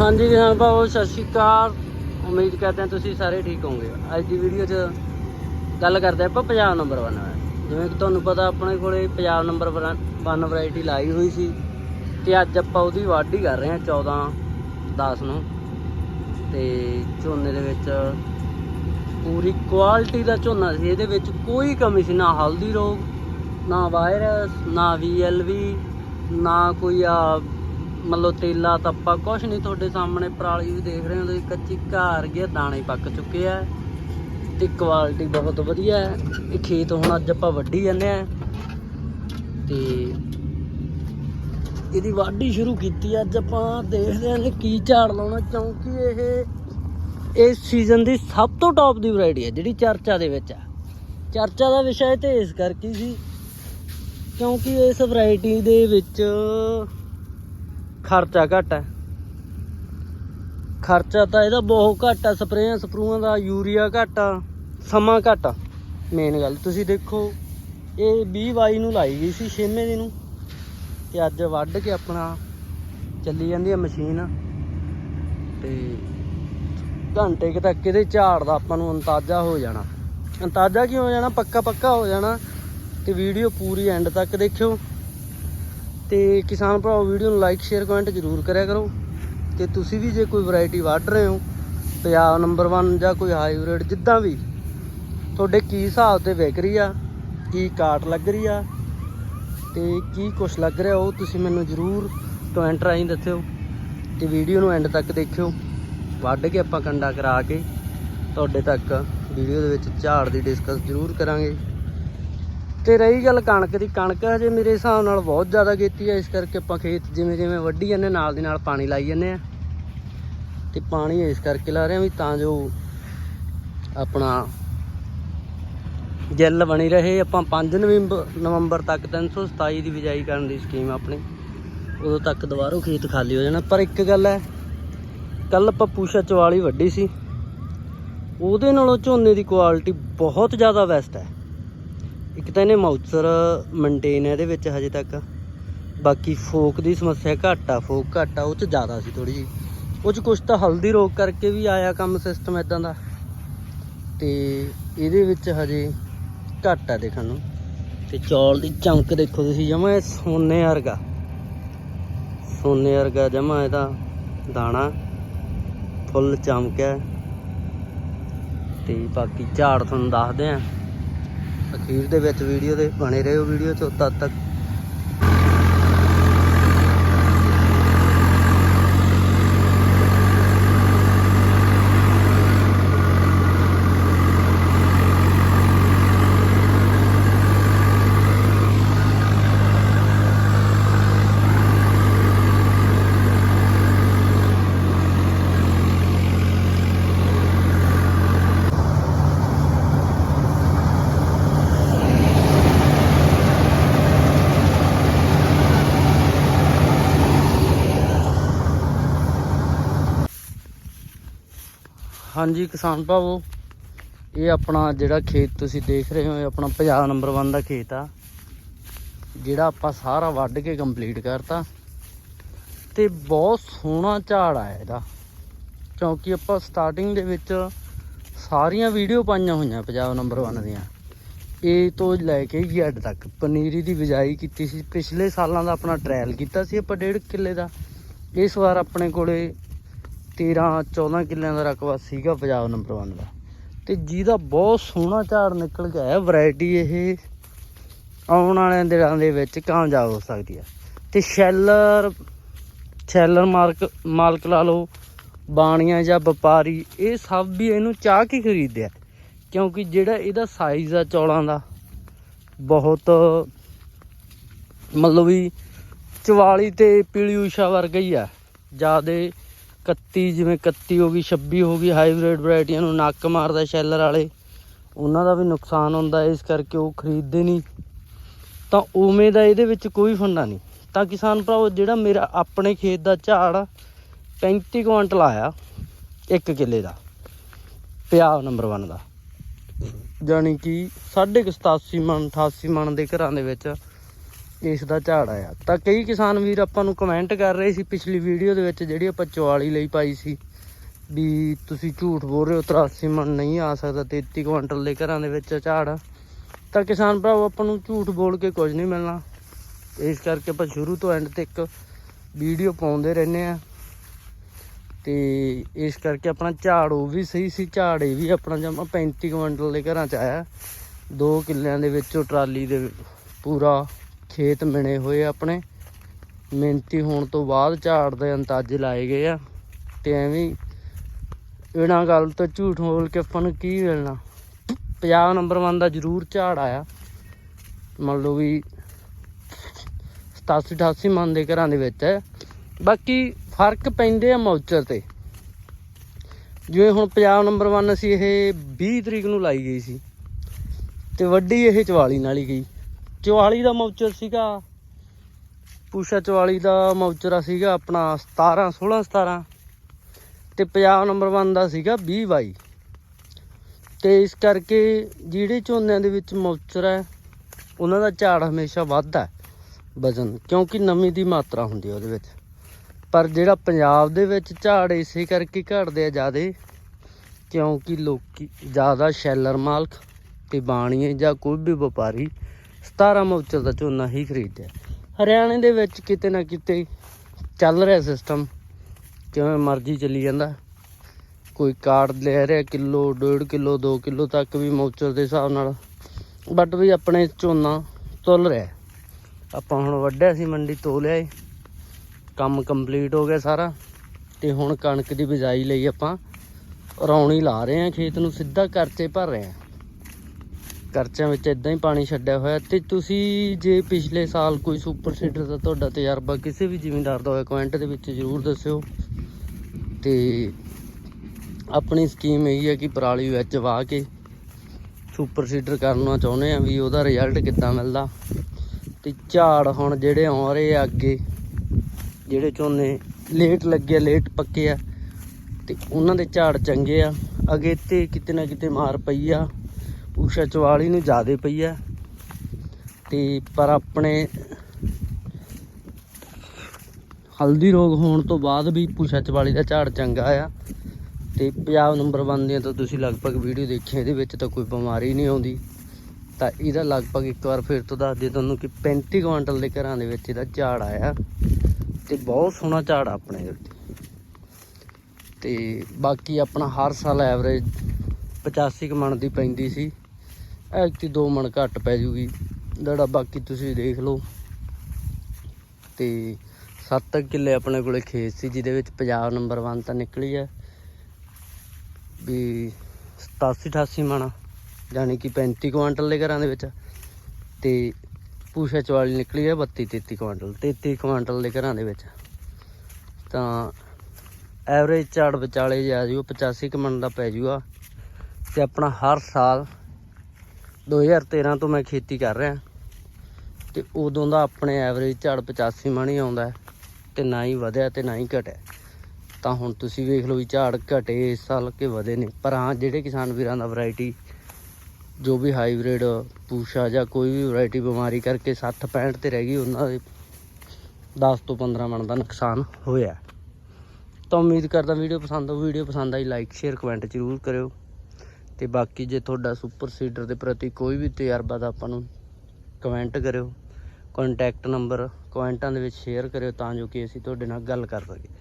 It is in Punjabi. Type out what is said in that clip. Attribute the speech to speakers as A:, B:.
A: ਹਾਂਜੀ ਕਿਸਾਨ ਭਾਵੋ ਸਤਿ ਸ਼੍ਰੀ ਅਕਾਲ। ਉਮੀਦ ਕਰਦੇ ਹਾਂ ਤੁਸੀਂ ਸਾਰੇ ਠੀਕ ਹੋਵੋਗੇ। ਅੱਜ ਦੀ ਵੀਡੀਓ 'ਚ ਗੱਲ ਕਰਦੇ ਆਪਾਂ ਪੰਜਾਬ ਨੰਬਰ 1 ਜਿਵੇਂ ਕਿ ਤੁਹਾਨੂੰ ਪਤਾ ਆਪਣੇ ਕੋਲੇ ਪੰਜਾਬ ਨੰਬਰ 1 ਵੈਰਾਈਟੀ ਲਾਈ ਹੋਈ ਸੀ। ਤੇ ਅੱਜ ਆਪਾਂ ਉਹਦੀ ਵਾਢੀ ਕਰ ਰਹੇ ਹਾਂ 14 10 ਨੂੰ। ਤੇ ਝੋਨੇ ਦੇ ਵਿੱਚ ਪੂਰੀ ਕੁਆਲਿਟੀ ਦਾ ਝੋਨਾ ਸੀ। ਇਹਦੇ ਵਿੱਚ ਕੋਈ ਕਮੀ ਸੀ, ਨਾ ਹਲਦੀ ਰੋਗ, ਨਾ ਵਾਇਰਸ, ਨਾ ਵੀਐਲਵੀ ਨਾ ਕੋਈ ਆ ਮਤਲਬ ਤੇਲਾ ਤੱਪਾ ਕੁਛ ਨਹੀਂ ਤੁਹਾਡੇ ਸਾਹਮਣੇ, ਪਰਾਲੀ ਵੀ ਦੇਖ ਰਹੇ ਹੋ ਤੁਸੀਂ, ਕੱਚੀ ਘਾਰ ਗਿਆ, ਦਾਣੇ ਪੱਕ ਚੁੱਕੇ ਆ। ਤੇ ਕੁਆਲਿਟੀ ਬਹੁਤ ਵਧੀਆ ਹੈ। ਇਹ ਖੇਤ ਹੁਣ ਅੱਜ ਆਪਾਂ ਵੱਢੀ ਜਾਂਦੇ ਆ। ਤੇ ਇਹਦੀ ਵਾਢੀ ਸ਼ੁਰੂ ਕੀਤੀ ਅੱਜ ਆਪਾਂ ਦੇਖਦੇ ਹਾਂ ਕਿ ਕੀ ਝਾੜ ਲਾਉਣਾ, ਕਿਉਂਕਿ ਇਹ ਇਸ ਸੀਜ਼ਨ ਦੀ ਸਭ ਤੋਂ ਟੌਪ ਦੀ ਵੈਰਾਈਟੀ ਹੈ ਜਿਹੜੀ ਚਰਚਾ ਦੇ ਵਿੱਚ ਹੈ ਚਰਚਾ ਦਾ ਵਿਸ਼ਾ ਤੇ ਇਸ ਕਰਕੇ ਸੀ, ਕਿਉਂਕਿ ਇਸ ਵੈਰਾਈਟੀ ਦੇ ਵਿੱਚ ਖਰਚਾ ਘੱਟ ਹੈ। ਖਰਚਾ ਤਾਂ ਇਹਦਾ ਬਹੁਤ ਘੱਟ ਆ ਸਪਰੇਆਂ ਸਪਰੂਆਂ ਦਾ ਯੂਰੀਆ ਘੱਟ ਆ, ਸਮਾਂ ਘੱਟ ਆ। ਮੇਨ ਗੱਲ, ਤੁਸੀਂ ਦੇਖੋ, ਇਹ 20 ਬਾਈ ਨੂੰ ਲਾਈ ਗਈ ਸੀ ਛੇਵੇਂ ਦਿਨ ਨੂੰ। ਤੇ ਅੱਜ ਵੱਢ ਕੇ ਆਪਣਾ ਚੱਲੀ ਜਾਂਦੀ ਆ ਮਸ਼ੀਨ। ਤੇ ਘੰਟੇ ਕੁ ਤੱਕ ਇਹਦੇ ਝਾੜ ਦਾ ਆਪਾਂ ਨੂੰ ਅੰਦਾਜ਼ਾ ਹੋ ਜਾਣਾ। ਅੰਦਾਜ਼ਾ ਕੀ ਹੋ ਜਾਣਾ? ਪੱਕਾ ਪੱਕਾ ਹੋ ਜਾਣਾ। ਤੇ ਵੀਡੀਓ ਪੂਰੀ ਐਂਡ ਤੱਕ ਦੇਖਿਓ। ਤੇ ਕਿਸਾਨ ਭਰਾਓ ਵੀਡੀਓ ਨੂੰ ਲਾਈਕ ਸ਼ੇਅਰ ਕਮੈਂਟ ਜ਼ਰੂਰ ਕਰਿਆ ਕਰੋ। ਤੇ ਤੁਸੀਂ ਵੀ ਜੇ ਕੋਈ ਵੈਰਾਈਟੀ ਵੱਢ ਰਹੇ ਹੋ ਪੰਜਾਬ ਨੰਬਰ 1 ਜਾਂ ਕੋਈ ਹਾਈਬ੍ਰਿਡ ਜਿੱਦਾਂ ਵੀ, ਤੁਹਾਡੇ ਕੀ ਹਿਸਾਬ ਤੇ ਵਿਕ ਰਹੀ ਆ, ਕੀ ਕਾਟ ਲੱਗ ਰਹੀ ਆ, ਤੇ ਕੀ ਕੁਛ ਲੱਗ ਰਿਹਾ ਉਹ ਤੁਸੀਂ ਮੈਨੂੰ ਜ਼ਰੂਰ ਕਮੈਂਟ ਰਾਹੀਂ ਦੱਸਿਓ। ਤੇ ਵੀਡੀਓ ਨੂੰ ਐਂਡ ਤੱਕ ਦੇਖਿਓ। ਵੱਢ ਕੇ ਆਪਾਂ ਕੰਡਾ ਕਰਾ ਕੇ, ਤੁਹਾਡੇ ਤੱਕ ਵੀਡੀਓ ਦੇ ਵਿੱਚ ਝਾੜ ਦੀ ਡਿਸਕਸ ਜ਼ਰੂਰ ਕਰਾਂਗੇ। ਤੇ ਰਹੀ ਗੱਲ ਕਣਕ ਦੀ, ਕਣਕ ਹਜੇ ਮੇਰੇ ਹਿਸਾਬ ਨਾਲ ਬਹੁਤ ਜ਼ਿਆਦਾ ਕੀਤੀ ਹੈ ਇਸ ਕਰਕੇ ਆਪਾਂ ਖੇਤ ਜਿਵੇਂ ਜਿਵੇਂ ਵੱਢੀ ਜਾਂਦੇ, ਨਾਲ ਦੀ ਨਾਲ ਪਾਣੀ ਲਾਈ ਜਾਂਦੇ ਆ। ਤੇ ਪਾਣੀ ਇਸ ਕਰਕੇ ਲਾ ਰਹੇ ਆ ਵੀ ਤਾਂ ਜੋ ਆਪਣਾ ਜੈਲ ਬਣੀ ਰਹੇ। ਆਪਾਂ 5 ਨਵੰਬਰ ਨਵੰਬਰ ਤੱਕ 327 ਦੀ ਬਿਜਾਈ ਕਰਨ ਦੀ ਸਕੀਮ ਆਪਣੀ। ਉਦੋਂ ਤੱਕ ਦੁਬਾਰਾ ਖੇਤ ਖਾਲੀ ਹੋ ਜਾਣਾ। ਪਰ ਇੱਕ ਗੱਲ ਹੈ, ਕੱਲ ਆਪਾਂ ਪੂਸ਼ਾ 44 ਵੱਢੀ ਸੀ। ਉਹਦੇ ਨਾਲੋਂ ਝੋਨੇ ਦੀ ਕੁਆਲਿਟੀ ਬਹੁਤ ਜ਼ਿਆਦਾ ਬੈਸਟ ਹੈ। ਇੱਕ ਤਾਂ ਇਹਨੇ ਮਾਊਚਰ ਮੇਨਟੇਨ ਹੈ ਇਹਦੇ ਵਿੱਚ ਹਜੇ ਤੱਕ। ਬਾਕੀ ਫੋਕ ਦੀ ਸਮੱਸਿਆ ਘੱਟ ਆ ਫੋਕ ਘੱਟ ਆ, ਉਹ ਚ ਜ਼ਿਆਦਾ ਸੀ ਥੋੜੀ ਜੀ ਉਹ ਚ ਕੁਝ ਤਾਂ ਹਲਦੀ ਰੋਕ ਕਰਕੇ ਵੀ ਆਇਆ ਕੰਮ ਸਿਸਟਮ ਇਦਾਂ ਦਾ। ਤੇ ਇਹਦੇ ਵਿੱਚ ਹਜੇ ਘੱਟ ਆ ਦੇਖਣ ਨੂੰ। ਤੇ ਚੌਲ ਦੀ ਚਮਕ ਦੇਖੋ ਤੁਸੀਂ, ਜਮਾ ਸੋਨੇ ਵਰਗਾ। ਸੋਨੇ ਵਰਗਾ ਜਮਾ ਇਹਦਾ ਦਾਣਾ। ਫੁੱਲ ਚਮਕ ਹੈ। ਤੇ ਬਾਕੀ ਝਾੜ ਤੁਹਾਨੂੰ ਦੱਸਦੇ ਆ। ਅਖੀਰ ਦੇ ਵਿੱਚ ਵੀਡੀਓ ਦੇ ਬਣੇ ਰਹੋ ਵੀਡੀਓ ਚ ਤਦ ਤੱਕ ਹਾਂਜੀ ਕਿਸਾਨ ਭਾਵੋ, ਇਹ ਆਪਣਾ ਜਿਹੜਾ ਖੇਤ ਤੁਸੀਂ ਦੇਖ ਰਹੇ ਹੋ, ਇਹ ਆਪਣਾ ਪੰਜਾਬ ਨੰਬਰ 1 ਦਾ ਖੇਤ ਆ। ਜਿਹੜਾ ਆਪਾਂ ਸਾਰਾ ਵੱਢ ਕੇ ਕੰਪਲੀਟ ਕਰਤਾ। ਤੇ ਬਹੁਤ ਸੋਹਣਾ ਝਾੜ ਆਇਆ ਇਹਦਾ। ਕਿਉਂਕਿ ਆਪਾਂ ਸਟਾਰਟਿੰਗ ਦੇ ਵਿੱਚ ਸਾਰੀਆਂ ਵੀਡੀਓ ਪਾਈਆਂ ਹੋਈਆਂ ਪੰਜਾਬ ਨੰਬਰ 1 ਦੀਆਂ। ਇਹ ਤੋਂ ਲੈ ਕੇ ਜ਼ੈਡ ਤੱਕ ਪਨੀਰੀ ਦੀ ਬਿਜਾਈ ਕੀਤੀ ਸੀ। ਪਿਛਲੇ ਸਾਲਾਂ ਦਾ ਆਪਣਾ ਟ੍ਰਾਇਲ ਕੀਤਾ ਸੀ ਆਪਾਂ, ਡੇਢ ਕਿੱਲੇ ਦਾ। ਇਸ ਵਾਰ ਆਪਣੇ ਕੋਲੇ 13 14 ਕਿੱਲਿਆਂ ਦਾ ਰਕਬਾ ਸੀਗਾ ਪੰਜਾਬ ਨੰਬਰ 1 ਦਾ। ਤੇ ਜਿਹਦਾ ਬਹੁਤ ਸੋਹਣਾ ਝਾੜ ਨਿਕਲ ਕੇ ਆਇਆ ਵੈਰਾਈਟੀ ਇਹ ਆਉਣ ਵਾਲਿਆਂ ਦਿਨਾਂ ਦੇ ਵਿੱਚ ਕਾਮਯਾਬ ਹੋ ਸਕਦੀ ਹੈ ਤੇ ਸ਼ੈਲਰ ਸ਼ੈਲਰ ਮਾਰਕ, ਮਾਲਕ ਲਾ ਲਓ, ਬਾਣੀਆਂ ਜਾਂ ਵਪਾਰੀ, ਇਹ ਸਭ ਵੀ ਇਹਨੂੰ ਚਾਹ ਕੇ ਖਰੀਦਦੇ ਆ ਕਿਉਂਕਿ ਜਿਹੜਾ ਇਹਦਾ ਸਾਈਜ਼ ਆ ਚੌਲਾਂ ਦਾ, ਬਹੁਤ ਮਤਲਬ ਵੀ 44 ਤੇ ਪੀਲੀ ਊਸ਼ਾ ਵਰਗਾ ਹੀ ਆ। ਜਿਆਦੇ 31 ਜਿਵੇਂ 31 ਹੋ ਗਈ 26 ਹੋ ਗਈ ਹਾਈਬ੍ਰਿਡ ਵੈਰਾਈਟੀਆਂ ਨੂੰ ਨੱਕ ਮਾਰਦਾ ਸ਼ੈਲਰ ਵਾਲੇ ਉਹਨਾਂ ਦਾ ਵੀ ਨੁਕਸਾਨ ਹੁੰਦਾ ਇਸ ਕਰਕੇ ਉਹ ਖਰੀਦਦੇ ਨਹੀਂ। ਤਾਂ ਉਵੇਂ ਦਾ ਇਹਦੇ ਵਿੱਚ ਕੋਈ ਫੰਡਾ ਨਹੀਂ। ਤਾਂ ਕਿਸਾਨ ਭਰਾਵੋ ਜਿਹੜਾ ਮੇਰਾ ਆਪਣੇ ਖੇਤ ਦਾ ਝਾੜ ਆ, 35 ਕੁਇੰਟਲ ਆਇਆ ਇੱਕ ਕਿੱਲੇ ਦਾ ਪਿਆ ਨੰਬਰ 1 ਦਾ। ਜਾਣੀ ਕਿ 87 ਮਣ 88 ਮਣ ਦੇ ਘਰਾਂ ਦੇ ਵਿੱਚ ਇਸ ਦਾ ਝਾੜ ਆਇਆ। ਤਾਂ ਕਈ ਕਿਸਾਨ ਵੀਰ ਆਪਾਂ ਨੂੰ ਕਮੈਂਟ ਕਰ ਰਹੇ ਸੀ ਪਿਛਲੀ ਵੀਡੀਓ ਦੇ ਵਿੱਚ ਜਿਹੜੀ ਆਪਾਂ 44 ਲਈ ਪਾਈ ਸੀ ਵੀ ਤੁਸੀਂ ਝੂਠ ਬੋਲ ਰਹੇ ਹੋ 83 ਮਣ ਨਹੀਂ ਆ ਸਕਦਾ 33 ਕੁਇੰਟਲ ਦੇ ਘਰਾਂ ਦੇ ਵਿੱਚ ਝਾੜ। ਤਾਂ ਕਿਸਾਨ ਭਰਾਵੋ, ਆਪਾਂ ਨੂੰ ਝੂਠ ਬੋਲ ਕੇ ਕੁਝ ਨਹੀਂ ਮਿਲਣਾ। ਇਸ ਕਰਕੇ ਆਪਾਂ ਸ਼ੁਰੂ ਤੋਂ ਐਂਡ ਤੱਕ ਵੀਡੀਓ ਪਾਉਂਦੇ ਰਹਿੰਦੇ ਆ ਤੇ ਇਸ ਕਰਕੇ ਆਪਣਾ ਝਾੜ ਉਹ ਵੀ ਸਹੀ ਸੀ, ਝਾੜ ਇਹ ਵੀ ਆਪਣਾ ਜਮਾ 35 ਕੁਇੰਟਲ ਦੇ ਘਰਾਂ ਚ ਆਇਆ। ਦੋ ਕਿੱਲਿਆਂ ਦੇ ਵਿੱਚੋਂ ਟਰਾਲੀ ਦੇ ਪੂਰਾ ਖੇਤ ਮਿਣੇ ਹੋਏ ਆਪਣੇ। ਮਿਹਨਤੀ ਹੋਣ ਤੋਂ ਬਾਅਦ ਝਾੜ ਦੇ ਅੰਦਾਜ਼ੇ ਲਾਏ ਗਏ ਆ ਤੇ ਐਵੇਂ ਇਹਨਾਂ ਗੱਲ ਤੋਂ ਝੂਠ ਬੋਲ ਕੇ ਆਪਾਂ ਨੂੰ ਕੀ ਮਿਲਣਾ। ਪੰਜਾਬ ਨੰਬਰ 1 ਦਾ ਜ਼ਰੂਰ ਝਾੜ ਆਇਆ। ਮੰਨ ਲਓ ਵੀ 87 88 ਮਨ ਦੇ ਘਰਾਂ ਦੇ ਵਿੱਚ ਹੈ। ਬਾਕੀ ਫ਼ਰਕ ਪੈਂਦੇ ਆ ਮੌਚਰ ਤੇ। ਜਿਵੇਂ ਹੁਣ ਪੰਜਾਬ ਨੰਬਰ 1 ਅਸੀਂ ਇਹ 20 ਤਰੀਕ ਨੂੰ ਲਾਈ ਗਈ ਸੀ ਤੇ ਵੱਡੀ ਇਹ 44 ਨਾਲ ਹੀ ਗਈ। 44 ਦਾ ਮੌਚਰ ਸੀਗਾ। ਪੂਸ਼ਾ 44 ਦਾ ਮੌਚਰਾ ਸੀਗਾ ਆਪਣਾ 17 16 17 ਤੇ ਪੰਜਾਬ ਨੰਬਰ 1 ਦਾ ਸੀਗਾ 20 22 ਤੇ ਇਸ ਕਰਕੇ ਜਿਹੜੇ ਝੋਨਿਆਂ ਦੇ ਵਿੱਚ ਮੌਚਰ ਹੈ, ਉਹਨਾਂ ਦਾ ਝਾੜ ਹਮੇਸ਼ਾ ਵੱਧਦਾ ਵਜ਼ਨ, ਕਿਉਂਕਿ ਨਮੀ ਦੀ ਮਾਤਰਾ ਹੁੰਦੀ ਹੈ ਉਹਦੇ ਵਿੱਚ। ਪਰ ਜਿਹੜਾ ਪੰਜਾਬ ਦੇ ਵਿੱਚ ਝਾੜ ਇਸੇ ਕਰਕੇ ਘਟਦੇ ਆ ਜ਼ਿਆਦੇ, ਕਿਉਂਕਿ ਲੋਕੀ ਜ਼ਿਆਦਾ ਸ਼ੈਲਰ ਮਾਲਕ ਤੇ ਬਾਣੀਏ ਜਾਂ ਕੋਈ ਵੀ ਵਪਾਰੀ 17 ਮੌਚਰ ਦਾ ਝੋਨਾ ਹੀ ਖਰੀਦਿਆ। ਹਰਿਆਣੇ ਦੇ ਵਿੱਚ ਕਿਤੇ ਨਾ ਕਿਤੇ ਚੱਲ ਰਿਹਾ ਸਿਸਟਮ ਕਿਵੇਂ ਮਰਜ਼ੀ ਚੱਲੀ ਜਾਂਦਾ। ਕੋਈ ਕਾਰਡ ਲੈ ਰਿਹਾ, ਕਿਲੋ 1.5 ਕਿਲੋ 2 ਕਿਲੋ ਤੱਕ ਵੀ ਮੌਚਰ ਦੇ ਹਿਸਾਬ ਨਾਲ। ਬਟ ਵੀ ਆਪਣੇ ਝੋਨਾ ਤੁੱਲ ਰਿਹਾ। ਆਪਾਂ ਹੁਣ ਵੱਢਿਆ ਸੀ, ਮੰਡੀ ਤੋਂ ਲਿਆਏ। ਕੰਮ ਕੰਪਲੀਟ ਹੋ ਗਿਆ ਸਾਰਾ। ਤੇ ਹੁਣ ਕਣਕ ਦੀ ਬਿਜਾਈ ਲਈ ਆਪਾਂ ਰੌਣੀ ਲਾ ਰਹੇ ਆ ਖੇਤ ਨੂੰ ਸਿੱਧਾ ਕਰਚੇ ਭਰ ਰਹੇ ਆ ਕਰਚਿਆਂ ਵਿੱਚ ਇਦਾਂ ਹੀ ਪਾਣੀ ਛੱਡਿਆ ਹੋਇਆ ਤੇ ਤੁਸੀਂ ਜੇ ਪਿਛਲੇ ਸਾਲ ਕੋਈ ਸੁਪਰ ਸੀਡਰ ਦਾ ਤੁਹਾਡਾ ਤਜਰਬਾ ਕਿਸੇ ਵੀ ਜ਼ਿਮੀਂਦਾਰ ਦਾ ਹੋਇਆ ਕਮੈਂਟ ਦੇ ਵਿੱਚ ਜ਼ਰੂਰ ਦੱਸਿਓ। ਤੇ ਆਪਣੀ ਸਕੀਮ ਇਹ ਹੈ ਕਿ ਪਰਾਲੀ ਵਿੱਚ ਵਾਹ ਕੇ ਸੁਪਰ ਸੀਡਰ ਕਰਨਾ ਚਾਹੁੰਦੇ ਆ ਵੀ ਉਹਦਾ ਰਿਜ਼ਲਟ ਕਿੱਦਾਂ ਮਿਲਦਾ। ਤੇ ਝਾੜ ਹੁਣ ਜਿਹੜੇ ਆ ਰਹੇ ਆ ਅੱਗੇ ਜਿਹੜੇ ਝੋਨੇ ਲੇਟ ਲੱਗੇ ਆ, ਲੇਟ ਪੱਕੇ ਆ ਤੇ ਉਹਨਾਂ ਦੇ ਝਾੜ ਚੰਗੇ ਆ। ਅਗੇ ਤੇ ਕਿਤੇ ਨਾ ਕਿਤੇ ਮਾਰ ਪਈ ਆ। ਊਸ਼ਾ 44 ਨੂੰ ਜ਼ਿਆਦੇ ਪਈ ਆ। ਤੇ ਪਰ ਆਪਣੇ ਹਲਦੀ ਰੋਗ ਹੋਣ ਤੋਂ ਬਾਅਦ ਵੀ ਪੂਸ਼ਾ 44 ਦਾ ਝਾੜ ਚੰਗਾ ਆ। ਤੇ ਪੰਜਾਬ ਨੰਬਰ 1 ਦੀਆਂ ਤਾਂ ਤੁਸੀਂ ਲਗਭਗ ਵੀਡੀਓ ਦੇਖੀ ਇਹਦੇ ਵਿੱਚ ਤਾਂ ਕੋਈ ਬਿਮਾਰੀ ਨਹੀਂ ਆਉਂਦੀ। ਤਾਂ ਇਹਦਾ ਲਗਭਗ ਇੱਕ ਵਾਰ ਫਿਰ ਤੋਂ ਦੱਸ ਦੇ ਤੁਹਾਨੂੰ ਕਿ 35 ਕੁਇੰਟਲ ਦੇ ਘਰਾਂ ਦੇ ਵਿੱਚ ਇਹਦਾ ਝਾੜ ਆਇਆ। ਤੇ ਬਹੁਤ ਸੋਹਣਾ ਝਾੜ ਆਪਣੇ ਦੇ ਉੱਤੇ ਤੇ ਬਾਕੀ ਆਪਣਾ ਹਰ ਸਾਲ ਐਵਰੇਜ 85 ਕੁ ਦੀ ਪੈਂਦੀ ਸੀ। ਐਕਤੀ 2 ਮਣ ਘੱਟ ਪੈ ਜੂਗੀ। ਜਿਹੜਾ ਬਾਕੀ ਤੁਸੀਂ ਦੇਖ ਲਓ। ਤੇ 7 ਕਿੱਲੇ ਆਪਣੇ ਕੋਲੇ ਖੇਤ ਸੀ, ਜਿਹਦੇ ਵਿੱਚ ਪੰਜਾਬ ਨੰਬਰ 1 ਤਾਂ ਨਿਕਲੀ ਹੈ ਵੀ 87 88 ਮਣ ਯਾਨੀ ਕਿ 35 ਕੁਇੰਟਲ ਦੇ ਘਰਾਂ ਦੇ ਵਿੱਚ। ਤੇ ਪੂਸ਼ਾ 44 ਨਿਕਲੀ ਹੈ 32 33 ਕੁਇੰਟਲ 33 ਕੁਇੰਟਲ ਦੇ ਘਰਾਂ ਦੇ ਵਿੱਚ। ਤਾਂ ਐਵਰੇਜ ਝਾੜ ਵਿਚਾਲੇ ਜਾ ਜੂ 85 ਕੁ ਮਣ ਦਾ ਪੈ ਜੂਗਾ। ਤੇ ਆਪਣਾ ਹਰ ਸਾਲ 2013 ਤੋਂ ਮੈਂ ਖੇਤੀ ਕਰ ਰਿਹਾ। ਤੇ ਉਦੋਂ ਦਾ ਆਪਣੇ ਐਵਰੇਜ ਝਾੜ 85 ਮਣ ਹੀ ਆਉਂਦਾ ਹੈ ਤੇ ਨਾ ਹੀ ਵਧਿਆ ਤੇ ਨਾ ਹੀ ਘਟਿਆ। ਤਾਂ ਹੁਣ ਤੁਸੀਂ ਵੇਖ ਲਓ ਵੀ ਝਾੜ ਘਟੇ, ਇਸ ਸਾਲ ਕਿ ਵਧੇ ਨੇ। ਪਰ ਹਾਂ, ਜਿਹੜੇ ਕਿਸਾਨ ਵੀਰਾਂ ਦਾ ਵੈਰਾਈਟੀ ਜੋ ਵੀ ਹਾਈਬ੍ਰਿਡ ਪੂਸ਼ਾ ਜਾਂ ਕੋਈ ਵੀ ਵੈਰਾਈਟੀ ਬਿਮਾਰੀ ਕਰਕੇ 60 65 ਤੇ ਰਹਿ ਗਈ, ਉਹਨਾਂ ਦੇ 10 ਤੋਂ 15 ਮਣ ਦਾ ਨੁਕਸਾਨ ਹੋਇਆ। ਤਾਂ ਉਮੀਦ ਕਰਦਾ ਵੀਡੀਓ ਪਸੰਦ ਆਊ। ਵੀਡੀਓ ਪਸੰਦ ਆਈ ਲਾਈਕ ਸ਼ੇਅਰ ਕਮੈਂਟ ਜ਼ਰੂਰ ਕਰਿਓ। ਤੇ ਬਾਕੀ ਜੇ ਤੁਹਾਡਾ ਸੁਪਰ ਸੀਡਰ ਦੇ ਪ੍ਰਤੀ ਕੋਈ ਵੀ ਤਜਰਬਾ ਤਾਂ ਆਪਾਂ ਨੂੰ ਕਮੈਂਟ ਕਰਿਓ। ਕੰਟੈਕਟ ਨੰਬਰ ਕਮੈਂਟਾਂ ਦੇ ਵਿੱਚ ਸ਼ੇਅਰ ਕਰਿਓ ਤਾਂ ਜੋ ਕਿ ਅਸੀਂ ਤੁਹਾਡੇ ਨਾਲ ਗੱਲ ਕਰ ਸਕੀਏ।